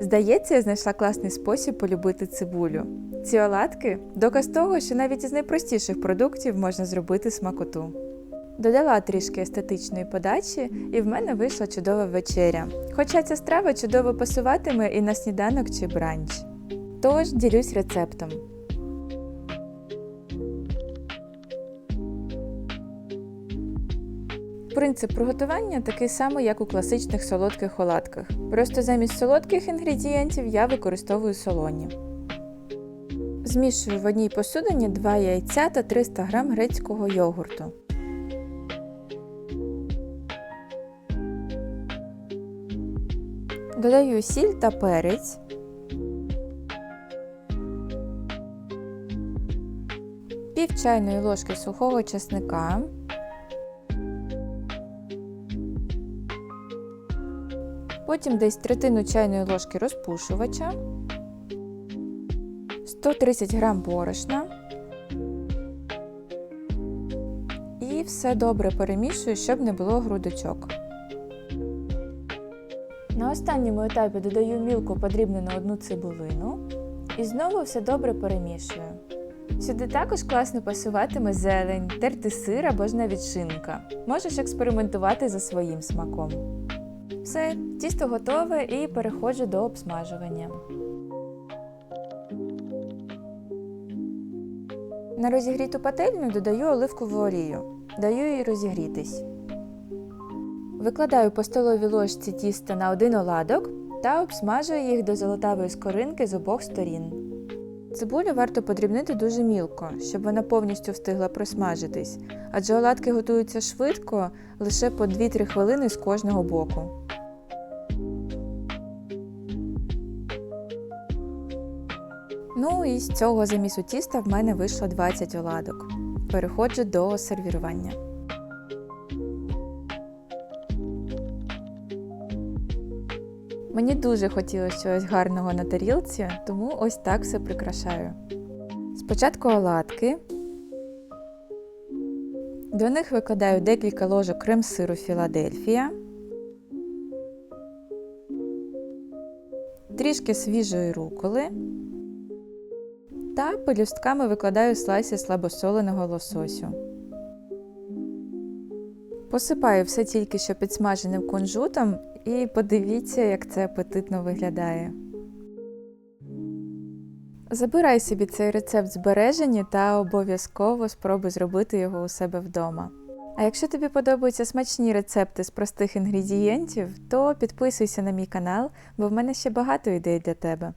Здається, я знайшла класний спосіб полюбити цибулю. Ці оладки доказ того, що навіть із найпростіших продуктів можна зробити смакоту. Додала трішки естетичної подачі, і в мене вийшла чудова вечеря. Хоча ця страва чудово пасуватиме і на сніданок чи бранч. Тож ділюсь рецептом. Принцип приготування такий самий, як у класичних солодких оладках. Просто замість солодких інгредієнтів я використовую солоні. Змішую в одній посудині 2 яйця та 300 г грецького йогурту. Додаю сіль та перець. Пів чайної ложки сухого чесника. Потім десь третину чайної ложки розпушувача, 130 г борошна. І все добре перемішую, щоб не було грудочок. На останньому етапі додаю мілко подрібнену одну цибулину і знову все добре перемішую. Сюди також класно пасуватиме зелень, терти сир або ж навіть шинка. Можеш експериментувати за своїм смаком. Все, тісто готове і переходжу до обсмажування. На розігріту пательню додаю оливкову олію. Даю їй розігрітись. Викладаю по столовій ложці тіста на один оладок та обсмажую їх до золотавої скоринки з обох сторін. Цибулю варто подрібнити дуже мілко, щоб вона повністю встигла просмажитись, адже оладки готуються швидко лише по 2-3 хвилини з кожного боку. Ну і з цього замісу тіста в мене вийшло 20 оладок. Переходжу до сервірування. Мені дуже хотілося чогось гарного на тарілці, тому ось так все прикрашаю. Спочатку оладки. До них викладаю декілька ложок крем-сиру Філадельфія, трішки свіжої руколи та пелюстками викладаю слайси слабосоленого лососю. Посипаю все тільки що підсмаженим кунжутом і подивіться, як це апетитно виглядає. Забирай собі цей рецепт збережені та обов'язково спробуй зробити його у себе вдома. А якщо тобі подобаються смачні рецепти з простих інгредієнтів, то підписуйся на мій канал, бо в мене ще багато ідей для тебе.